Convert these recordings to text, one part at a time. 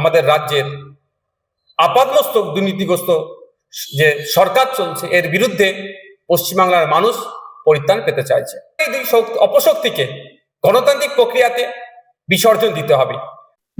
আমাদের রাজ্যের আপাদমস্তক দুর্নীতিগ্রস্ত যে সরকার চলছে, এর বিরুদ্ধে পশ্চিমবাংলার মানুষ পরিত্রাণ পেতে চাইছে। এই দুই শক্তি- অপশক্তিকে গণতান্ত্রিক প্রক্রিয়াতে বিসর্জন দিতে হবে।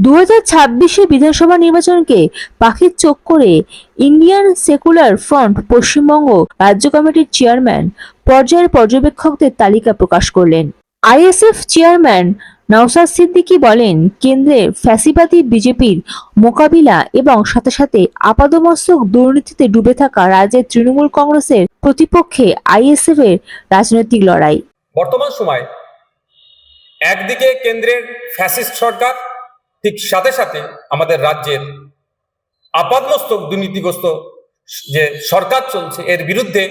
দু হাজার ছাব্বিশে বিধানসভা নির্বাচনকে পাখির চোখ করে ইন্ডিয়ান সেকুলার ফ্রন্ট পশ্চিমবঙ্গ রাজ্য কমিটির চেয়ারম্যান পর্যায়ের পর্যবেক্ষকদের তালিকা প্রকাশ করলেন। আইএসএফ চেয়ারম্যান নওসাদ সিদ্দিকী বলেন, কেন্দ্রে ফ্যাসিবাদী বিজেপির মোকাবিলা এবং সাথে সাথে আপাদমস্তক দুর্নীতিতে ডুবে থাকা রাজ্যের তৃণমূল কংগ্রেসের প্রতিপক্ষে আইএসএফ এর রাজনৈতিক লড়াই। বর্তমান সময়ে একদিকে কেন্দ্রের ফ্যাসিস্ট সরকার, ঠিক সাথে সাথে আমাদের রাজ্যের আপাদমস্তক দুর্নীতিগ্রস্ত যে সরকার চলছে, এর বিরুদ্ধে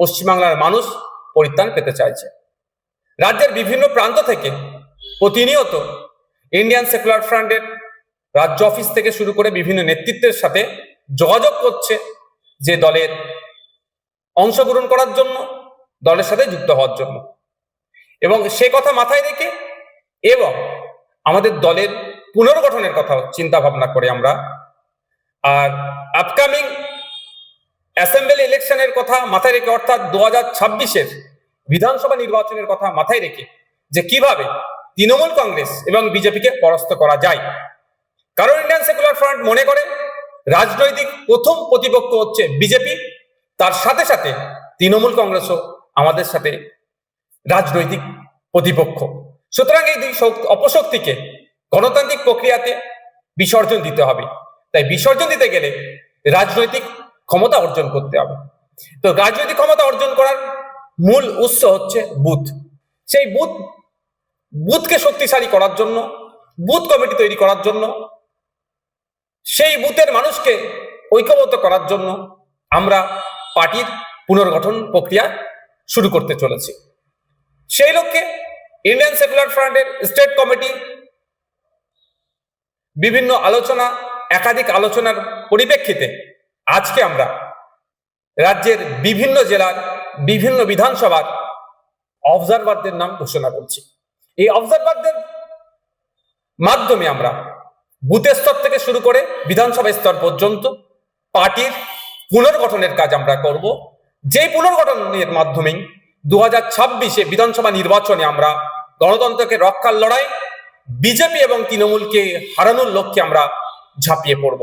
পশ্চিমবাংলার মানুষ পরিত্রাণ পেতে চাইছে। রাজ্যের বিভিন্ন প্রান্ত থেকে প্রতিনিয়ত ইন্ডিয়ান সেকুলার ফ্রন্টের রাজ্য অফিস থেকে শুরু করে বিভিন্ন নেতৃত্বের সাথে যোগাযোগ করছে যে দলের অংশগ্রহণ করার জন্য, দলের সাথে যুক্ত হওয়ার জন্য। এবং সে কথা মাথায় রেখে এবং আমাদের দলের পুনর্গঠনের কথা চিন্তা ভাবনা করে আমরা। আর আপকামিং অ্যাসেম্বলি ইলেকশনের কথা মাথায় রেখে, অর্থাৎ দু হাজার ছাব্বিশের বিধানসভা নির্বাচনের কথা মাথায় রেখে যে কীভাবে তৃণমূল কংগ্রেস এবং বিজেপিকে পরাস্ত করা যায়। কারণ ইন্ডিয়ান সেকুলার ফ্রন্ট মনে করে, রাজনৈতিক প্রথম প্রতিপক্ষ হচ্ছে বিজেপি, তার সাথে সাথে তৃণমূল কংগ্রেসও আমাদের সাথে রাজনৈতিক প্রতিপক্ষ। সুতরাং এই দুই শক্তি- অপশক্তিকে গণতান্ত্রিক প্রক্রিয়াতে বিসর্জন দিতে হবে। তাই বিসর্জন দিতে গেলে রাজনৈতিক ক্ষমতা অর্জন করতে হবে। তো রাজনৈতিক ক্ষমতা অর্জন করার মূল উৎস হচ্ছে বুথ। সেই বুথ, বুথকে শক্তিশালী করার জন্য, বুথ কমিটি তৈরি করার জন্য, সেই বুথের মানুষকে ঐক্যবদ্ধ করার জন্য আমরা পার্টির পুনর্গঠন প্রক্রিয়া শুরু করতে চলেছি। সেই লক্ষ্যে ইন্ডিয়ান সেকুলার ফ্রন্টের স্টেট কমিটি বিভিন্ন আলোচনা, একাধিক আলোচনার পরিপ্রেক্ষিতে আজকে আমরা রাজ্যের বিভিন্ন জেলার বিভিন্ন বিধানসভার অবজারভারদের নাম ঘোষণা করছি। এই অবজারভারদের মাধ্যমে আমরা বুথ স্তর থেকে শুরু করে বিধানসভা স্তর পর্যন্ত পার্টির পুনর্গঠনের কাজ আমরা করব। যে পুনর্গঠনের মাধ্যমেই দু হাজার ছাব্বিশে বিধানসভা নির্বাচনে আমরা গণতন্ত্রকে রক্ষার লড়াই, বিজেপি এবং তৃণমূলকে হারানোর লক্ষ্যে আমরা ঝাঁপিয়ে পড়ব।